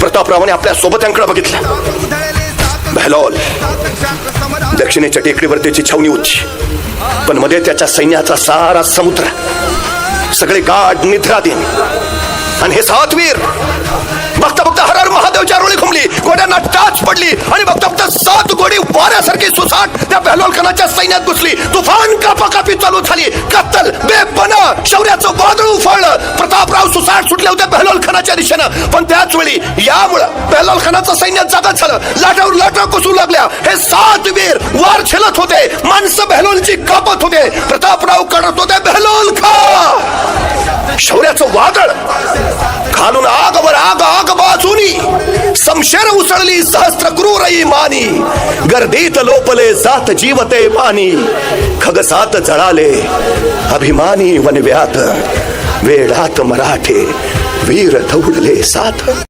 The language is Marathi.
प्रतापरावाने आपल्या सोबत्यांकडे बघितलं. बहलोल दक्षिणेच्या टेकडीवर त्याची छावणी होती. पण मध्ये त्याच्या सैन्याचा सारा समुद्र सगळे गाढ निद्राधीन आणि हे सातवीर बघता बघता हर महादेवच्या रोळी घुमली घोड्यांना टाच पडली आणि बघता बघता सात घोडी वाऱ्यासारखी सुसाट त्या बहलोल खानाच्या सैन्यात घुसली. तुफान कापाकापी चालू झाली. कत्तल सुसाट होत्या बेहलोल खानाच्या दिशेनं. पण त्याच वेळी यामुळं बेहलोल खानाचं सैन्य जागत झालं. लाटावर लाटा कोसू लागल्या. हे सात वीर वार छेलत होते. माणसं बहलोलची कापत होते. प्रतापराव करत होते बेहलोल खा शौर्याचं वादळ. खालून आगवर आग आग बाजूनी. समशेर उसळली सहस्त्र क्रूरई मानी. गर्दीत लोपले सात जीवते पाणी खगसात जळाले अभिमानी वनव्यात. वेळात मराठे वीर धौडले साथ.